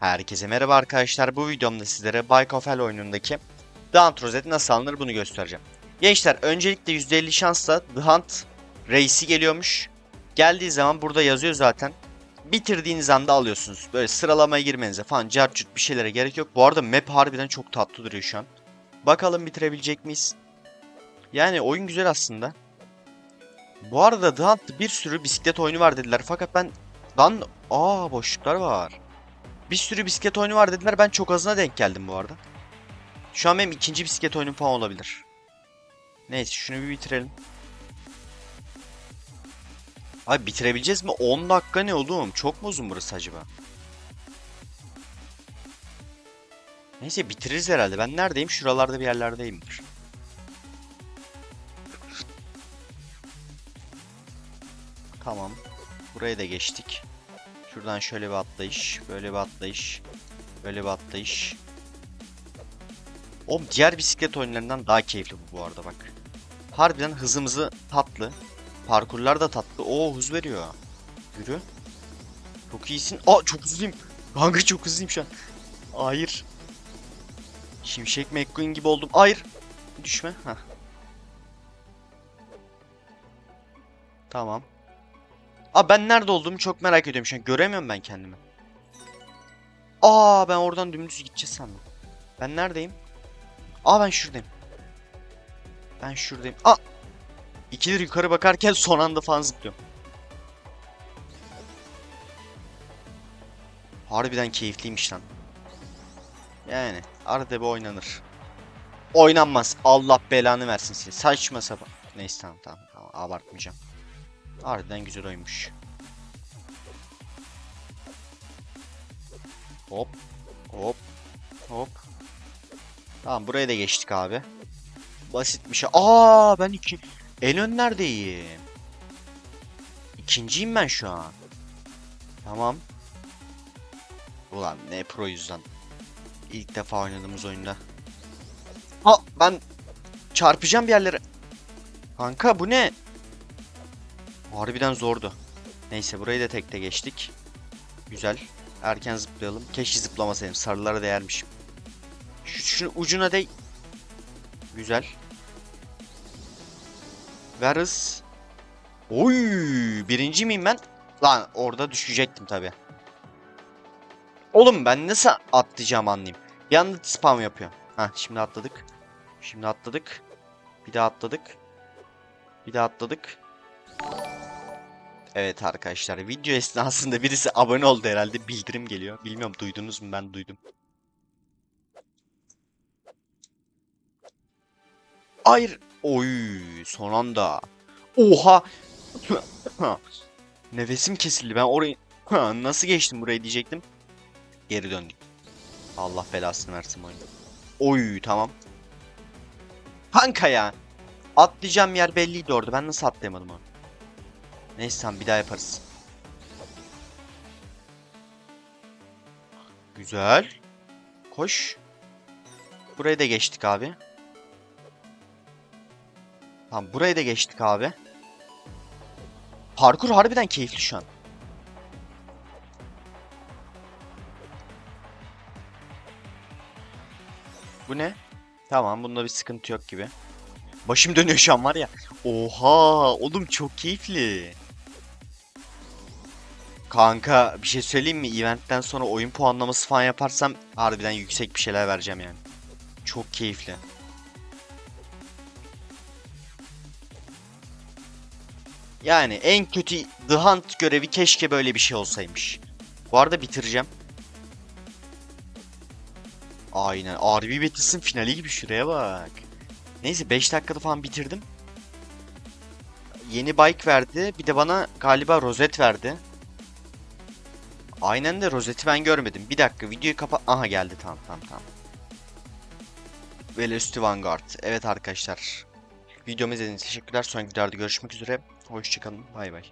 Herkese merhaba arkadaşlar. Bu videomda sizlere Bike of Hell oyunundaki The Hunt rozeti nasıl alınır bunu göstereceğim. Gençler öncelikle %50 şansla The Hunt Race'i geliyormuş. Geldiği zaman burada yazıyor zaten. Bitirdiğiniz anda alıyorsunuz. Böyle sıralamaya girmenize falan carcut bir şeylere gerek yok. Bu arada map harbiden çok tatlı duruyor şu an. Bakalım bitirebilecek miyiz? Yani oyun güzel aslında. Bu arada The Hunt'ta bir sürü bisiklet oyunu var dediler. Fakat ben... Lan... Aa boşluklar var. Bir sürü bisiklet oyunu var dediler. Ben çok azına denk geldim bu arada. Şu an benim ikinci bisiklet oyunum falan olabilir. Neyse şunu bir bitirelim. Abi bitirebileceğiz mi? 10 dakika ne oğlum? Çok mu uzun burası acaba? Neyse bitiririz herhalde. Ben neredeyim? Şuralarda bir yerlerdeyimdir. Tamam. Buraya da geçtik. Şuradan şöyle bir atlayış, böyle bir atlayış, böyle bir atlayış. O diğer bisiklet oyunlarından daha keyifli bu bu arada bak. Harbiden hızımızı tatlı. Parkurlar da tatlı. Oo hız veriyor. Yürü. Çok iyisin. Aa çok hızlıyım. Kanka çok hızlıyım şu an. Hayır. Şimşek McQueen gibi oldum. Hayır. Düşme. Heh. Tamam. Aa ben nerede olduğumu çok merak ediyorum şu an. Göremiyorum ben kendimi. Aa ben oradan dümdüz gideceğiz sandım. Ben neredeyim? Aa ben şuradayım. Ben şuradayım. Aa! İkidir yukarı bakarken son anda falan zıplıyorum. Harbiden keyifliymiş lan. Yani arada bir oynanır. Oynanmaz. Allah belanı versin size. Saçma sapan. Neyse tamam tamam tamam abartmayacağım. Harbiden güzel oymuş. Hop. Hop. Hop. Tamam buraya da geçtik abi. Basit bir şey. Aa ben iki... En önlerdeyim. İkinciyim ben şu an. Tamam. Ulan ne pro yüzden. İlk defa oynadığımız oyunda. Ha ben çarpacağım bir yerlere. Kanka bu ne? Harbiden zordu. Neyse burayı da tekte geçtik. Güzel. Erken zıplayalım. Keşke zıplamasaydım. Sarılara değermişim. Şu, şunu ucuna değ. Güzel. Varız. Oy, birinci miyim ben? Lan orada düşecektim tabi. Oğlum ben nasıl atlayacağım anlayayım. Bir anda spam yapıyor. Ha şimdi atladık. Şimdi atladık. Bir daha atladık. Bir daha atladık. Evet arkadaşlar video esnasında birisi abone oldu herhalde bildirim geliyor. Bilmiyorum duydunuz mu ben duydum. Hayır. Oy son anda. Oha. Nefesim kesildi ben orayı nasıl geçtim burayı diyecektim. Geri döndük. Allah belasını versin oyunu. Oy tamam. Kanka ya. Atlayacağım yer belliydi orada. Ben nasıl atlayamadım onu? Neyse tamam bir daha yaparız. Güzel. Koş. Burayı da geçtik abi. Tamam burayı da geçtik abi. Parkur harbiden keyifli şu an. Bu ne? Tamam bunda bir sıkıntı yok gibi. Başım dönüyor şu an var ya. Oha oğlum çok keyifli. Kanka bir şey söyleyeyim mi? Eventten sonra oyun puanlaması falan yaparsam harbiden yüksek bir şeyler vereceğim yani. Çok keyifli. Yani en kötü The Hunt görevi keşke böyle bir şey olsaymış. Bu arada bitireceğim. Aynen. RB Battles'ın finali gibi şuraya bak. Neyse 5 dakikada falan bitirdim. Yeni bike verdi. Bir de bana galiba rozet verdi. Aynen de rozeti ben görmedim. Bir dakika videoyu kapat. Aha geldi tamam tamam tamam. Velocity Vanguard. Evet arkadaşlar. Videomu izlediğiniz için teşekkürler. Sonraki videolarda görüşmek üzere. Hoşçakalın. Bay bay.